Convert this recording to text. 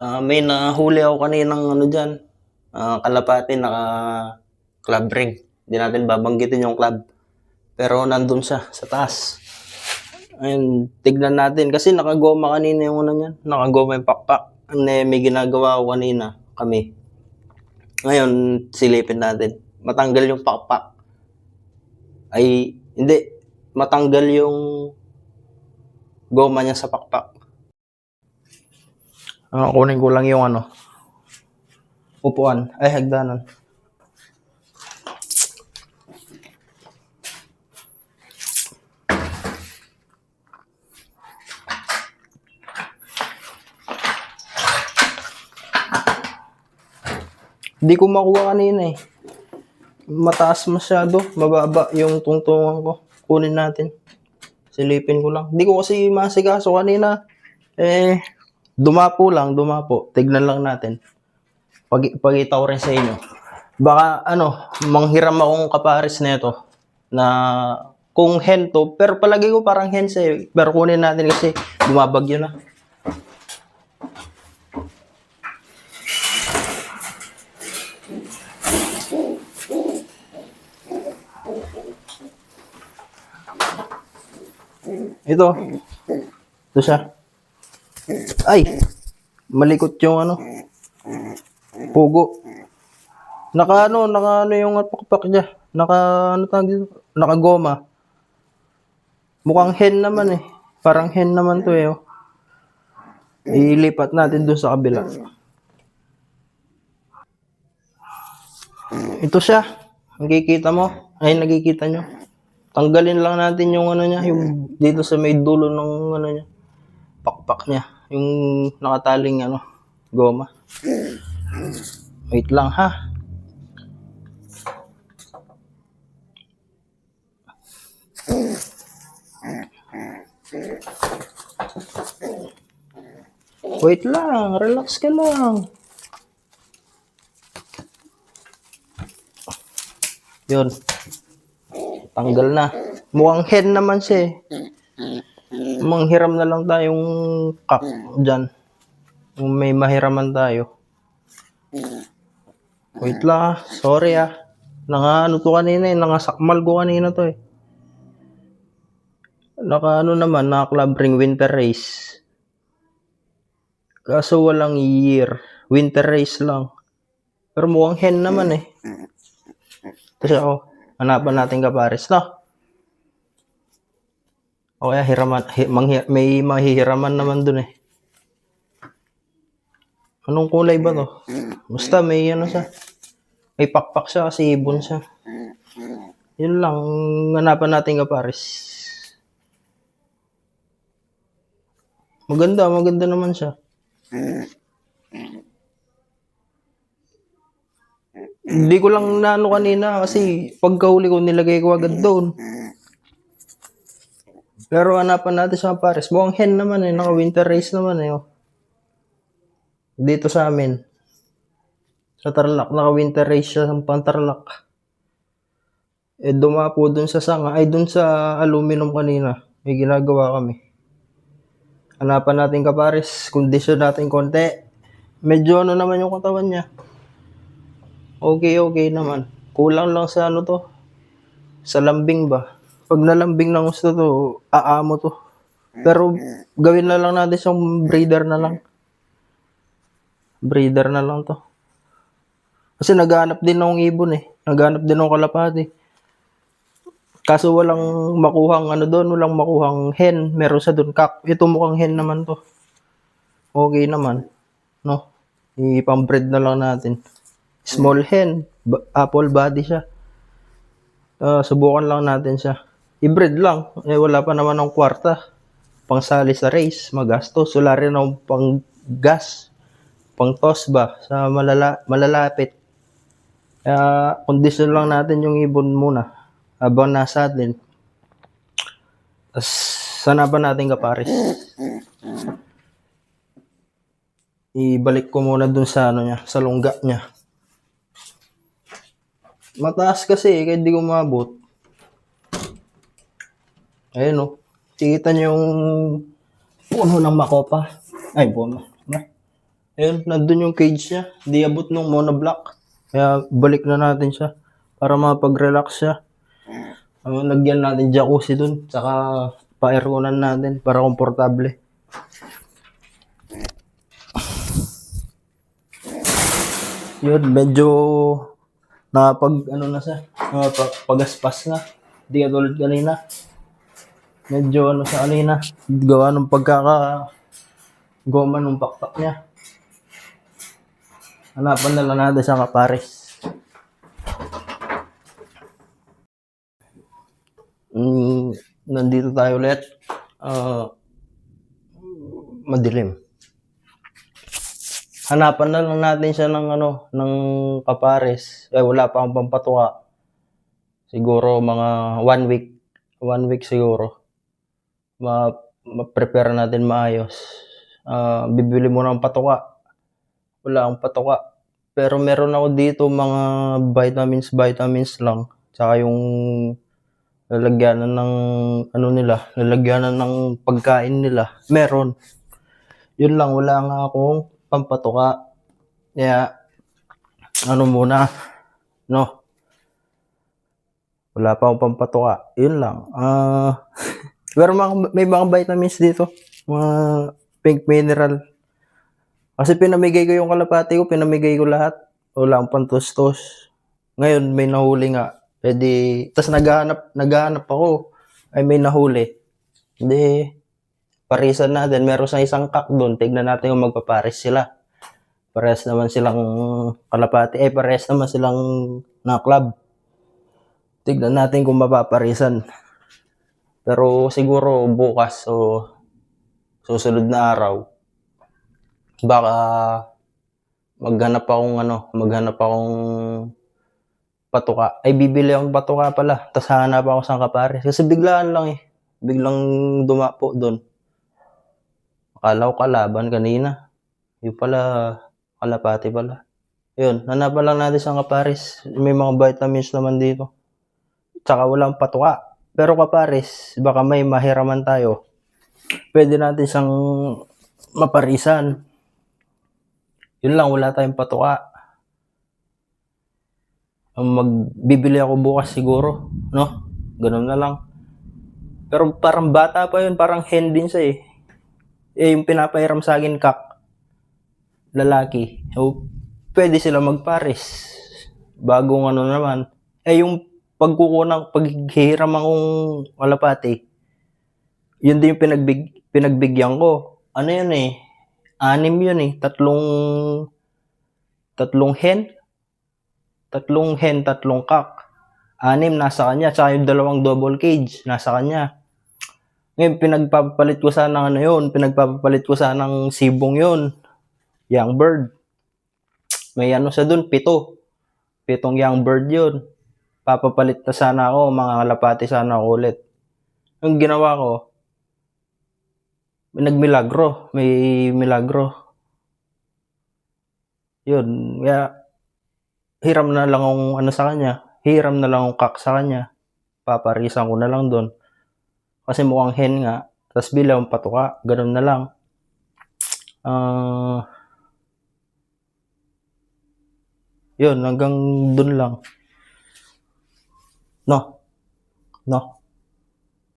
Ah, may nahuli ako kaninang ano diyan, ah, kalapati naka club ring. Hindi natin babanggitin yung club. Pero nandun siya sa taas. Ayun, tignan natin kasi nakagoma kanina yung ano niyan, nakagoma yung pakpak. Ano, may ginagawa ako kanina kami. Ngayon, silipin natin. Matanggal yung pakpak. Ay, hindi. Matanggal yung goma niya sa pakpak. Ah, kunin ko lang yung ano. Upuan. Ay, hagdanan. Hindi ko makuha kanina eh. Mataas masyado. Mababa yung tungtungan ko. Kunin natin. Silipin ko lang. Hindi ko kasi masikaso kanina. Eh, dumapo lang, dumapo. Tignan lang natin. Pag, pagita ko rin sa inyo. Baka ano, manghiram akong kapares na ito. Na kung hen to, pero palagi ko parang hen siya eh. Pero kunin natin kasi bumabagyo na. Ito. Ito siya. Ay! Malikot yung ano. Pugo. Naka ano, naka ano yung pakpak niya. Naka ano tawag dito? Naka goma. Mukhang hen naman eh. Parang hen naman to eh. oh. Ilipat natin dun sa kabila. Ito siya. Nakikita mo? Ay, nakikita nyo. Tanggalin lang natin yung ano niya, yung dito sa may dulo ng ano niya. Pakpak niya. Yung nakataling ano, goma. Wait lang ha. Wait lang, relax ka lang. Yun. Tanggal na. Mukhang hen naman siya eh. Manghiram na lang tayong kak dyan. Kung may mahiraman tayo. Wait lang ah. Sorry ah. Nanga ano to kanina eh. Nangasakmal ko kanina to eh. Naka ano naman, naka club ring winter race. Kaso walang year. Winter race lang. Pero mukhang hen naman eh. Kasi ako, hanapan natin kapares, no? O kaya hiraman, hi, manghi, may mahihiraman naman dun eh. Anong kulay ba to? Basta may ano siya. May pakpak siya kasi ibon siya. Yun lang, hanapan natin kapares. Maganda, maganda naman siya. Hindi ko lang naano kanina kasi pagkahuli ko nilagay ko agad doon. Pero hanapan natin sa pares. Mukhang hen naman eh. Naka winter race naman eh. oh. Dito sa amin. Sa Tarlac. Naka winter race siya sa Pantarlac. Eh dumapo dun sa sanga. Ay dun sa aluminum kanina. May ginagawa kami. Hanapan natin kapares. Kondisyon natin konti. Medyo ano naman yung katawan niya. Okay, okay naman. Kulang lang sa ano to. Sa lambing ba? Pag nalambing ng gusto to, aamo to. Pero gawin na lang natin siyang breeder na lang. Breeder na lang to. Kasi naghanap din ng ibon eh. Naghanap din ng kalapati. Kaso walang makuhang ano doon, walang makuhang hen. Meron sa doon kak. Ito mukhang hen naman to. Okay naman. No? Ipang-breed na lang natin. Small hen. Apple body siya. Ah, subukan lang natin siya. I-breed lang. Eh, wala pa naman ng kwarta. Pangsali sa race. Magastos. Wala rin ng pang gas. Pang toss ba? Sa malala malalapit. Kaya, kondisyon lang natin yung ibon muna. Habang nasa atin. Sana ba natin kapares? Ibalik ko muna dun sa ano niya, sa lungga niya. Mataas kasi eh, kaya di ko maabot. Ayun o. Kita niyo yung puno ng makopa. Ay, puno. Na. Ayun, nandun yung cage niya. Di abot nung monoblock. Kaya balik na natin siya para mapag-relax siya. Uh, lagyan natin jacuzzi dun. Tsaka pa-airconan natin para komportable. Yun, medyo nakapag ano na siya, nakapag pagaspas na. Hindi katulad kanina. Medyo ano sa kanina, gawa ng pagkaka goma ng pakpak niya. Hanapan na lang natin sa kapares. Mm, nandito tayo ulit. Ah, madilim. Hanapan na lang natin siya ng ano, ng kapares. Eh, wala pa akong pampatuka. Siguro mga one week. One week siguro. Ma, ma-prepare natin maayos. Ah, bibili mo ng patuka. Wala akong patuka. Pero meron ako dito mga vitamins, vitamins lang. Tsaka yung lalagyanan ng ano nila, lalagyanan ng pagkain nila. Meron. Yun lang, wala nga akong pampatuka. Kaya, ano muna, no? Wala pa akong pampatuka. Yun lang. Ah, pero mga, may mga vitamins dito. Mga pink mineral. Kasi pinamigay ko yung kalapati ko, pinamigay ko lahat. Wala akong pantustos. Ngayon, may nahuli nga. Pwede, tas naghahanap, naghahanap ako. Ay, may nahuli. Hindi, parisan natin. Meron sa isang kak doon. Tignan natin kung magpaparis sila. Pares naman silang kalapati. Eh, pares naman silang na club. Tignan natin kung mapaparisan. Pero siguro bukas o susunod na araw, baka maghanap akong ano, maghanap akong patuka. Ay, bibili akong patuka pala. Tapos hanap ako sa kapares. Kasi biglaan lang eh. Biglang dumapo doon. Akala ko kalaban kanina. Yung pala, kalapati pala. Yun, hanapan lang natin sa kapares. May mga vitamins naman dito. Tsaka walang patuka. Pero kapares, baka may mahiraman tayo. Pwede natin siyang maparisan. Yun lang, wala tayong patuka. Magbibili ako bukas siguro, no? Ganun na lang. Pero parang bata pa yun, parang hen din siya eh. Eh, yung pinapahiram sa akin kak, lalaki. So, pwede sila magpares. Bagong ano naman. Eh, yung pagkukunang, paghihiram akong kalapati, yun din yung pinagbig, pinagbigyan ko. Ano yun eh? Anim yun eh. Tatlong, tatlong hen. Tatlong hen, tatlong kak. Anim nasa kanya. Tsaka yung dalawang double cage nasa kanya. Ngayon, pinagpapalit ko sana ng ano yun. Pinagpapalit ko sana ng sibong yun. Young bird. May ano sa dun, pito. Pitong young bird yun. Papapalit na sana ako, mga kalapati sana ako ulit. Ang ginawa ko, nagmilagro, may milagro. Yun, kaya hiram na lang akong ano sa kanya, hiram na lang akong kak sa kanya. Paparisan ko na lang doon. Kasi mukhang hen nga, tapos bilang patuka, ganun na lang. Ah, yun, hanggang doon lang. No? No?